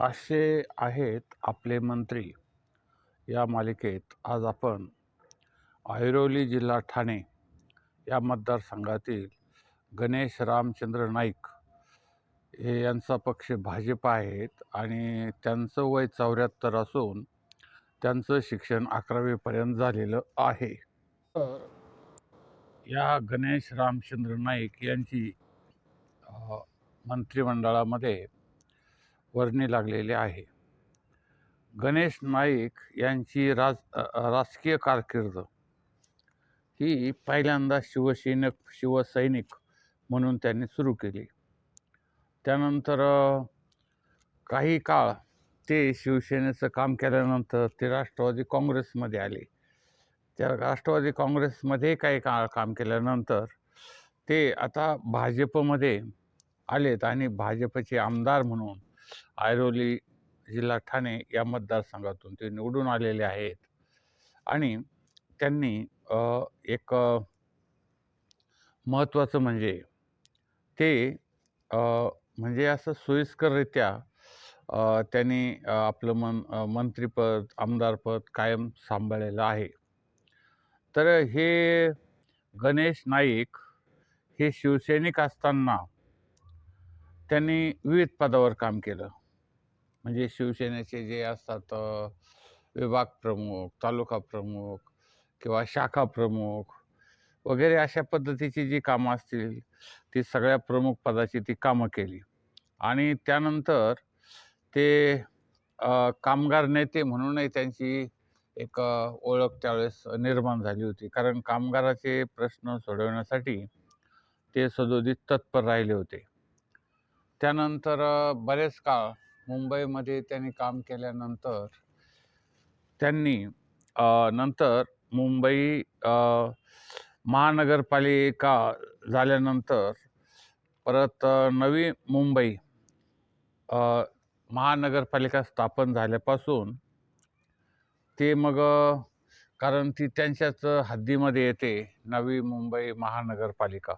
असे आहेत आपले मंत्री. या मालिकेत आज आपण ऐरोली जिल्हा ठाणे या मतदारसंघातील गणेश रामचंद्र नाईक हे यांचा पक्ष भाजप आहेत आणि त्यांचं वय चौऱ्याहत्तर असून त्यांचं शिक्षण अकरावीपर्यंत झालेलं आहे. तर या गणेश रामचंद्र नाईक यांची मंत्रिमंडळामध्ये वर्णी लागलेले आहे. गणेश नाईक यांची राज राजकीय कारकीर्द. ही पहिल्यांदा शिवसैनिक शिवसैनिक म्हणून त्यांनी सुरू केली. त्यानंतर काही काळ ते शिवसेनेचं काम केल्यानंतर ते राष्ट्रवादी काँग्रेसमध्ये आले. त्या राष्ट्रवादी काँग्रेसमध्ये काही काळ काम केल्यानंतर ते आता भाजपमध्ये आलेत आणि भाजपचे आमदार म्हणून ऐरोली जिल्हा ठाणे या मतदारसंघातून ते निवडून आलेले आहेत. आणि त्यांनी एक महत्त्वाचं म्हणजे ते म्हणजे असं सोयीस्कररित्या त्यांनी आपलं मन मंत्रीपद मंत्रिपद आमदारपद कायम सांभाळलेलं आहे. तर हे गणेश नाईक हे शिवसैनिक असताना त्यांनी विविध पदावर काम केलं. म्हणजे शिवसेनेचे जे असतात विभाग प्रमुख तालुका प्रमुख किंवा शाखा प्रमुख वगैरे अशा पद्धतीची जी कामं असतील ती सगळ्या प्रमुख पदाची ती कामं केली. आणि त्यानंतर ते कामगार नेते म्हणूनही त्यांची एक ओळख त्यावेळेस निर्माण झाली होती. कारण कामगाराचे प्रश्न सोडवण्यासाठी ते सदोदित तत्पर राहिले होते. त्यानंतर बरेच काळ मुंबईमध्ये त्यांनी काम केल्यानंतर त्यांनी नंतर मुंबई महानगरपालिका झाल्यानंतर परत नवी मुंबई महानगरपालिका स्थापन झाल्यापासून ते मग कारण ती त्यांच्याच हद्दीमध्ये येते नवी मुंबई महानगरपालिका.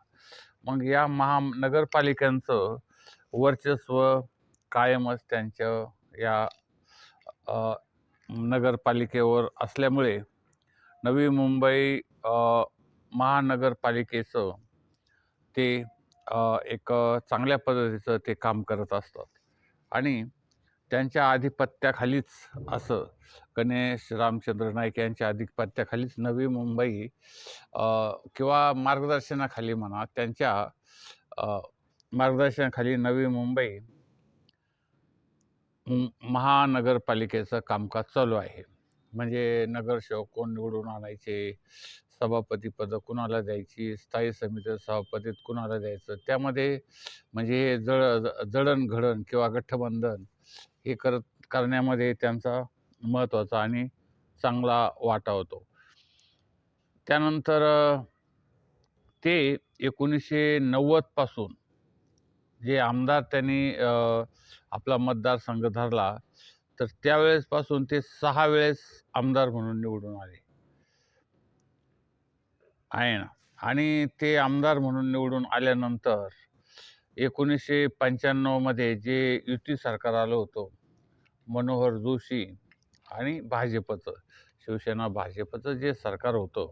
मग या महानगरपालिकांचं वर्चस्व कायमच त्यांच्या या नगरपालिकेवर असल्यामुळे नवी मुंबई महानगरपालिकेचं ते एक चांगल्या पद्धतीचं ते काम करत असतात. आणि त्यांच्या आधिपत्याखालीच असं गणेश रामचंद्र नाईक यांच्या आधिपत्याखालीच नवी मुंबई किंवा मार्गदर्शनाखाली म्हणा त्यांच्या मार्गदर्शनाखाली नवी मुंबई महानगरपालिकेचं कामकाज चालू आहे. म्हणजे नगरसेवक कोण निवडून आणायचे सभापतीपदं कुणाला द्यायची स्थायी समिती सभापतीत कुणाला द्यायचं त्यामध्ये म्हणजे हे जळ जडणघडण किंवा गठबंधन हे करत करण्यामध्ये त्यांचा महत्त्वाचा आणि चांगला वाटा होतो. त्यानंतर ते एकोणीसशे नव्वदपासून जे आमदार त्यांनी आपला मतदारसंघ धरला तर त्यावेळेसपासून ते सहा वेळेस आमदार म्हणून निवडून आले. आहे ना? आणि ते आमदार म्हणून निवडून आल्यानंतर एकोणीसशे पंच्याण्णवमध्ये जे युती सरकार आलं होतं मनोहर जोशी आणि भाजपचं शिवसेना भाजपचं जे सरकार होतं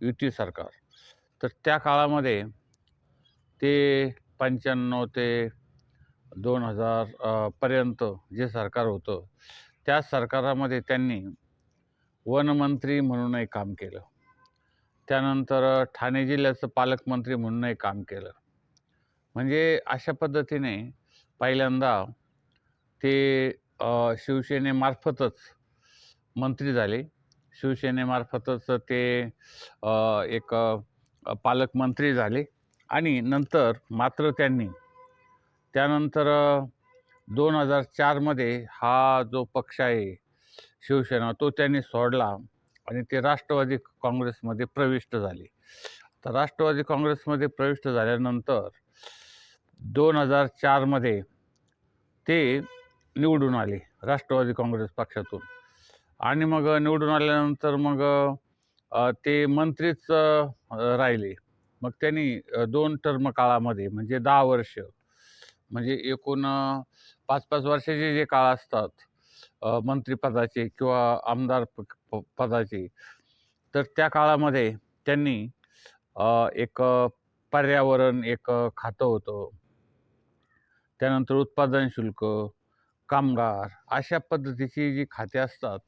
युती सरकार तर त्या काळामध्ये ते पंच्याण्णव ते दोन हजार पर्यंत जे सरकार होतं त्या सरकारामध्ये त्यांनी वनमंत्री म्हणूनही काम केलं. त्यानंतर ठाणे जिल्ह्याचं पालकमंत्री म्हणूनही काम केलं. म्हणजे अशा पद्धतीने पहिल्यांदा ते शिवसेनेमार्फतच मंत्री झाले. शिवसेनेमार्फतच ते एक पालकमंत्री झाले. आणि नंतर मात्र त्यांनी त्यानंतर दोन हजार चारमध्ये हा जो पक्ष आहे शिवसेना तो त्यांनी सोडला आणि ते राष्ट्रवादी काँग्रेसमध्ये प्रविष्ट झाले. तर राष्ट्रवादी काँग्रेसमध्ये प्रविष्ट झाल्यानंतर दोन हजार चारमध्ये ते निवडून आले राष्ट्रवादी काँग्रेस पक्षातून. आणि मग निवडून आल्यानंतर मग ते मंत्रीच राहिले. मग त्यांनी दोन टर्म काळामध्ये म्हणजे दहा वर्ष म्हणजे एकूण पाच पाच वर्षाचे जे काळ असतात मंत्रीपदाचे मंत्रिपदाचे किंवा आमदार प प पदाचे तर त्या काळामध्ये त्यांनी एक पर्यावरण एक खातं होतं. त्यानंतर उत्पादन शुल्क, कामगार अशा पद्धतीची जी खाते असतात,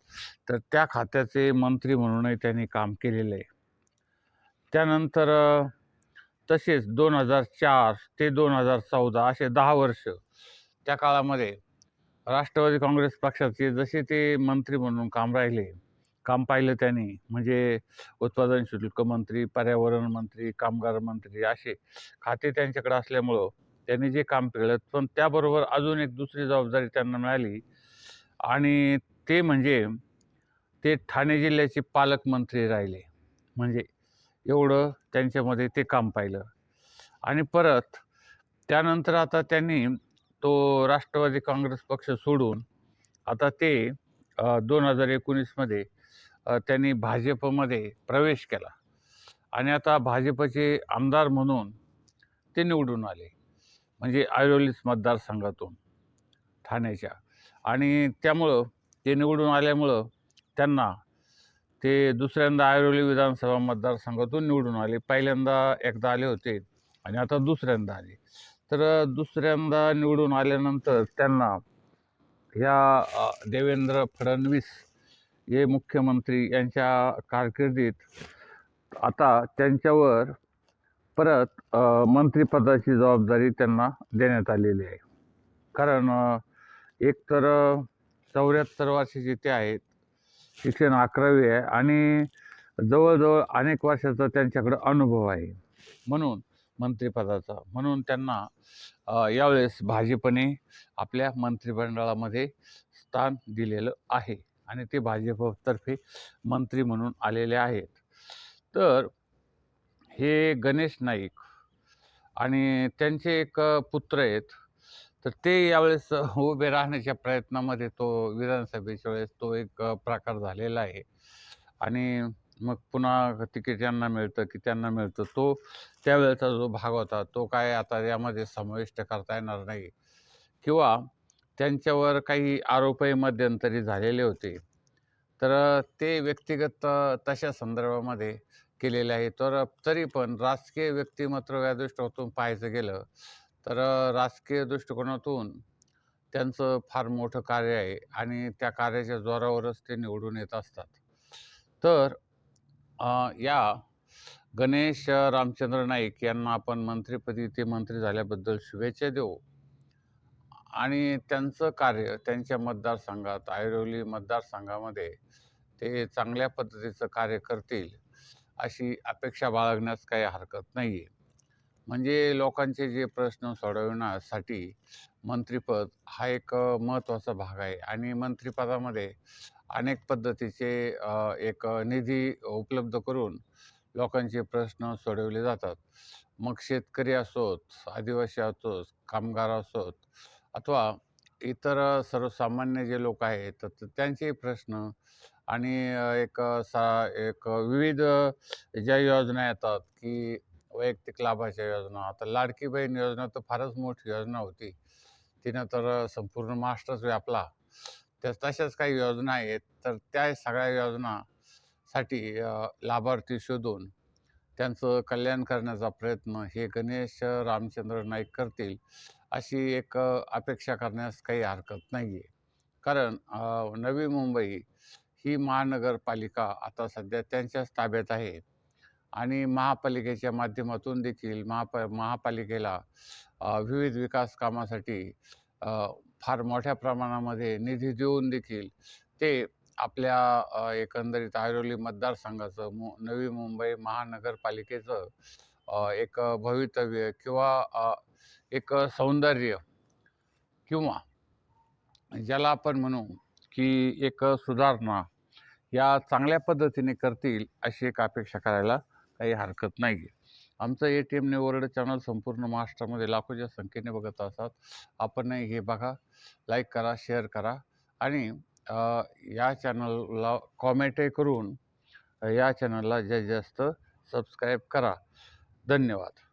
तर त्या खात्याचे मंत्री म्हणूनही त्यांनी काम केलेलं आहे. त्यानंतर तसेच दोन हजार चार ते 2014 असे दहा वर्ष त्या काळामध्ये राष्ट्रवादी काँग्रेस पक्षाचे जसे ते मंत्री म्हणून काम राहिले, काम पाहिलं त्यांनी म्हणजे उत्पादन शुल्क मंत्री, पर्यावरण मंत्री, कामगार मंत्री असे खाते त्यांच्याकडे असल्यामुळं त्यांनी जे काम केलं पण त्याबरोबर अजून एक दुसरी जबाबदारी त्यांना मिळाली आणि ते म्हणजे ते ठाणे जिल्ह्याचे पालकमंत्री राहिले. म्हणजे एवढं त्यांच्यामध्ये ते काम पाहिलं. आणि परत त्यानंतर आता त्यांनी तो राष्ट्रवादी काँग्रेस पक्ष सोडून आता ते दोन हजार एकोणीसमध्ये त्यांनी भाजपमध्ये प्रवेश केला. आणि आता भाजपचे आमदार म्हणून ते निवडून आले. म्हणजे ऐरोलीच मतदारसंघातून ठाण्याच्या. आणि त्यामुळं ते निवडून आल्यामुळं त्यांना ते दुसऱ्यांदा ऐरोली विधानसभा मतदारसंघातून निवडून आले. पहिल्यांदा एकदा आले होते आणि आता दुसऱ्यांदा आले. तर दुसऱ्यांदा निवडून आल्यानंतर त्यांना या देवेंद्र फडणवीस हे मुख्यमंत्री यांच्या कारकिर्दीत आता त्यांच्यावर परत मंत्रिपदाची जबाबदारी त्यांना देण्यात आलेली आहे. कारण एक एकतर चौऱ्याहत्तर वर्षाचे ते आहेत. शिक्षण 11वी आहे आणि जवळजवळ अनेक वर्षाचा त्यांच्याकडे अनुभव आहे. म्हणून मंत्रिपदाचा. म्हणून त्यांना यावेळेस भाजपने आपल्या मंत्रिमंडळामध्ये स्थान दिलेलं आहे आणि ते भाजपतर्फे मंत्री म्हणून आलेले आहेत. तर हे गणेश नाईक आणि त्यांचे एक पुत्र आहेत. तर ते यावेळेस उभे राहण्याच्या प्रयत्नामध्ये तो विधानसभेच्या वेळेस तो एक प्रकार झालेला आहे आणि मग पुन्हा तिकीट यांना मिळतं की त्यांना मिळतं. तो त्यावेळेचा जो भाग होता तो काय आता यामध्ये समाविष्ट करता येणार नाही किंवा त्यांच्यावर काही आरोपही मध्यंतरी झालेले होते. तर ते व्यक्तिगत तशा संदर्भामध्ये केलेले आहे. तर तरी पण राजकीय व्यक्तिमत्व या पाहायचं गेलं तर राजकीय दृष्टिकोनातून त्यांचं फार मोठं कार्य आहे आणि त्या कार्याच्या जोरावरच ते निवडून येत असतात. तर या गणेश रामचंद्र नाईक यांना आपण मंत्रिपदी ते मंत्री झाल्याबद्दल शुभेच्छा देऊ. आणि त्यांचं कार्य त्यांच्या मतदारसंघात ऐरोली मतदारसंघामध्ये ते चांगल्या पद्धतीचं कार्य करतील, अशी अपेक्षा बाळगण्यास काही हरकत नाही आहे. म्हणजे लोकांचे जे प्रश्न सोडवण्यासाठी मंत्रिपद हा एक महत्त्वाचा भाग आहे आणि मंत्रिपदामध्ये अनेक पद्धतीचे एक निधी उपलब्ध करून लोकांचे प्रश्न सोडवले जातात. मग शेतकरी असोत, आदिवासी असोत, कामगार असोत अथवा इतर सर्वसामान्य जे लोक आहेत तर त प्रश्न आणि एक सा एक विविध ज्या योजना येतात की वैयक्तिक लाभाच्या योजना. आता लाडकी बहीण योजना तर फारच मोठी योजना होती. तिनं तर संपूर्ण महाराष्ट्रच व्यापला. तर तशाच काही योजना आहेत. तर त्या सगळ्या योजनासाठी लाभार्थी शोधून त्यांचं कल्याण करण्याचा प्रयत्न हे गणेश रामचंद्र नाईक करतील, अशी एक अपेक्षा करण्यास काही हरकत नाही आहे. कारण नवी मुंबई ही महानगरपालिका आता सध्या त्यांच्याच ताब्यात आहे आणि महापालिकेच्या माध्यमातून देखील महाप महापालिकेला विविध विकास कामासाठी फार मोठ्या प्रमाणामध्ये निधी देऊन देखील ते आपल्या एकंदरीत ऐरोली मतदारसंघाचं मु नवी मुंबई महानगरपालिकेचं एक भवितव्य किंवा एक सौंदर्य किंवा ज्याला आपण म्हणू की एक सुधारणा या चांगल्या पद्धतीने करतील, अशी एक अपेक्षा करायला काही हरकत नाही आहे. आमचं ए-टी-एम न्यू वर्ल्ड चॅनल संपूर्ण महाराष्ट्रामध्ये लाखोच्या संख्येने बघत असतात. आपणही हे बघा, लाईक करा, शेअर करा आणि या चॅनलला कॉमेंटही करून या चॅनलला जास्तीत जास्त सबस्क्राईब करा. धन्यवाद.